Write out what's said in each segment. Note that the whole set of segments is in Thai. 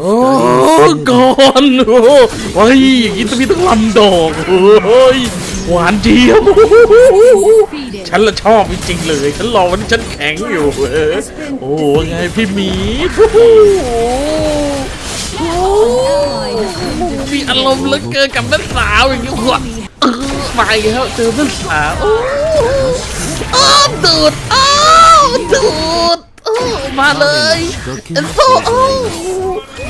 โอ้ก่อนโอ้โอ้ยอย่างนี้ต้องมีต้องลำดอกโอ้ยหวานเจี๊ยบฉันละชอบจริงๆเลย ฉันรอวันที่ฉันแข็งอยู่เออโอ้ไงพี่หมีโอ้โอ้มีอารมณ์เหลือเกินกับแม่สาวอย่างนี้หัวมาอีกแล้วเจอแม่สาวโอ้อ้ดูดอ้ดูด มาเลยโซโอ้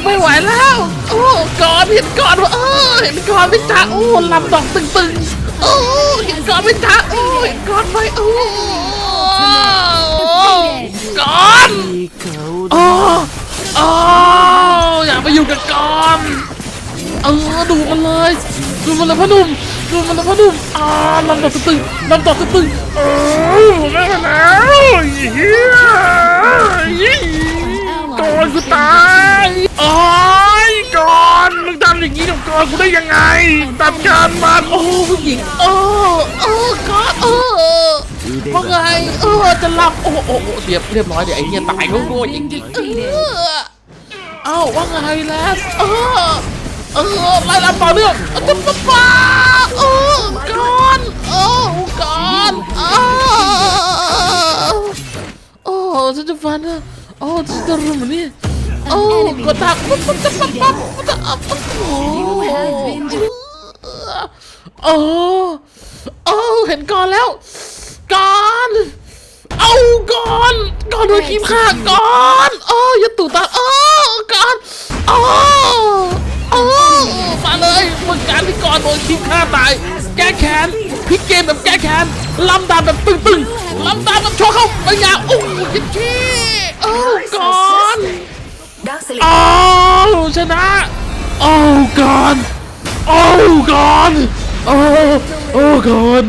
ไม่ไหวแล้ว โอ้ก่อนเห็นก่อนว่าเออเห็นก่อนไม่จ้าโอ้ลำดอกตึงๆโอ้เห็นก่อนไม่จ้าโอ้เห็นก่อนไหมโอ้ก่อนโอ้โอ้อยากไปอยู่กับกอนเออดูมันเลยดูมันเลยพ่อหนุ่มดูมันเลยพ่อหนุ่มอ่าลำดอกตึงๆลำดอกตึงๆเออแม่ไหวแล้ว กูตายโอ้ยก่อนมึงทำอย่างนี้กับก่อนกูได้ยังไงตัดการมันโอ้ผู้หญิงโอ้โอ้ก่อนเออว่าไงเออจะรับโอ้โอ้เรียบเรียบร้อยเดี๋ยวไอ้เหี้ยตายก็โง่จริงๆเออเอ้าว่าไงแลสเออเออไล่ลำต่อเนื่องจะปะปาเออก่อนโอ้ก่อนเออโอ้ฉันจะฟันนะโอ้ฉันจะรุมมัน เอ้ากดทักปุ๊บปุ๊บจะปั๊บปั๊บปุ๊บปุ๊บโอ้โอ้โอ้เห็นก่อนแล้วก่อนเอาก่อนก่อนโดนคีบขาก่อนโอ้ยาตู่ตาโอ้ก่อนโอ้โอ้มาเลยมึงการที่ก่อนโดนคีบขาตาย แก้แค้นพลิกเกมแบบแก้แค้นลำดานแบบตึงๆลำดานแบบโชว์เข้าไปยาโอ้ยยิงขี้โอ้ก่อน ดักสลิโอ้ชนะ โอ้ก่อนโอ้ก่อนโอ้โอ้ก่อน